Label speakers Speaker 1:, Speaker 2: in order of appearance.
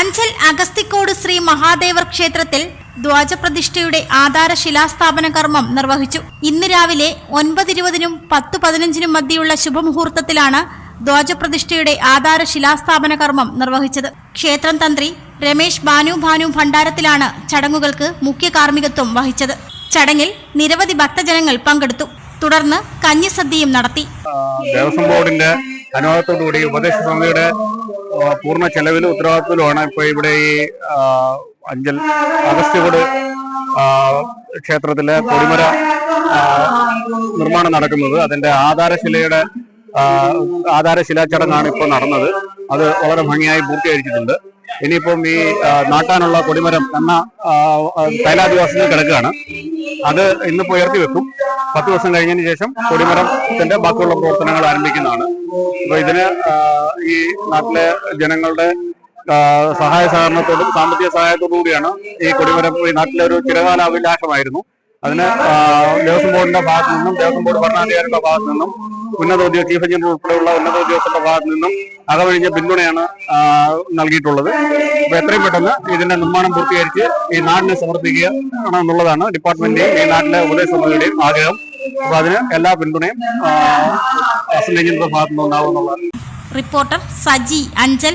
Speaker 1: അഞ്ചൽ അഗസ്തിക്കോട് ശ്രീ മഹാദേവർ ക്ഷേത്രത്തിൽ ദ്വാജപ്രതിഷ്ഠയുടെ ആധാര ശിലാസ്ഥാപന കർമ്മം നിർവഹിച്ചു. ഇന്ന് രാവിലെ ഒൻപതിരുപതിനും പത്ത് പതിനഞ്ചിനും മധ്യയുള്ള ശുഭമുഹൂർത്തത്തിലാണ് ദ്വാജപ്രതിഷ്ഠയുടെ ആധാര ശിലാസ്ഥാപന കർമ്മം നിർവഹിച്ചത്. ക്ഷേത്രം തന്ത്രി രമേശ് ബാനു ഭാനു ഭണ്ഡാരത്തിലാണ് ചടങ്ങുകൾക്ക് മുഖ്യ കാർമ്മികത്വം വഹിച്ചത്. ചടങ്ങിൽ നിരവധി ഭക്തജനങ്ങൾ പങ്കെടുത്തു. തുടർന്ന് കഞ്ഞിസദ്യയും നടത്തി.
Speaker 2: ദേവസ്വം ബോർഡിന്റെ അനുവാദത്തോടുകൂടി ഉപദേശ സമിതിയുടെ പൂർണ ചെലവിലും ഉത്തരവാദിത്വത്തിലുമാണ് ഇപ്പൊ ഇവിടെ ഈ അഞ്ചൽ അഗസ്ത്യകോട് ക്ഷേത്രത്തിലെ കൊടിമര നിർമ്മാണം നടക്കുന്നത്. അതിന്റെ ആധാരശിലയുടെ ആധാരശിലാ ചടങ്ങാണ് ഇപ്പോൾ നടന്നത്. അത് വളരെ ഭംഗിയായി പൂർത്തീകരിച്ചിട്ടുണ്ട്. ഇനിയിപ്പം ഈ നാട്ടാനുള്ള കൊടിമരം എന്ന ആ, കിടക്കുകയാണ്. അത് ഇന്നിപ്പോ ഉയർത്തി വെക്കും. പത്ത് ദിവസം കഴിഞ്ഞതിന് ശേഷം കൊടിമരത്തിന്റെ ബാക്കിയുള്ള പ്രവർത്തനങ്ങൾ ആരംഭിക്കുന്നതാണ്. അപ്പൊ ഇതിന് ഈ നാട്ടിലെ ജനങ്ങളുടെ സഹായ സഹകരണത്തോടും സാമ്പത്തിക സഹായത്തോടു കൂടിയാണ് ഈ കൊടിമരം ഈ നാട്ടിലെ ഒരു ചിരകാല അഭിലാഷമായിരുന്നു അതിന് ദേവസ്വം ബോർഡിന്റെ ഭാഗത്തു നിന്നും ദേവസ്വം ബോർഡ് ഭരണാധികാരിയുടെ ഭാഗത്തു നിന്നും ഉന്നത ഉദ്യോഗ ചീഫ് എഞ്ചിനീയർ ഉൾപ്പെടെയുള്ള ഉന്നത ഉദ്യോഗസ്ഥരുടെ ഭാഗത്തു നിന്നും അകവഴിഞ്ഞ പിന്തുണയാണ് നൽകിയിട്ടുള്ളത്. അപ്പൊ എത്രയും പെട്ടെന്ന് ഇതിന്റെ നിർമ്മാണം പൂർത്തീകരിച്ച് ഈ നാടിനെ സമർപ്പിക്കുക എന്നുള്ളതാണ് ഡിപ്പാർട്ട്മെന്റിന്റെയും ഈ നാട്ടിലെ ഉദയ സമിതിയുടെയും ആഗ്രഹം. അപ്പൊ അതിന് എല്ലാ പിന്തുണയും അസിസ്റ്റന്റ് എഞ്ചിനീയറുടെ ഭാഗത്തു നിന്നുണ്ടാവുമെന്നുള്ളതാണ്
Speaker 1: റിപ്പോർട്ടർ സജി അഞ്ചൽ.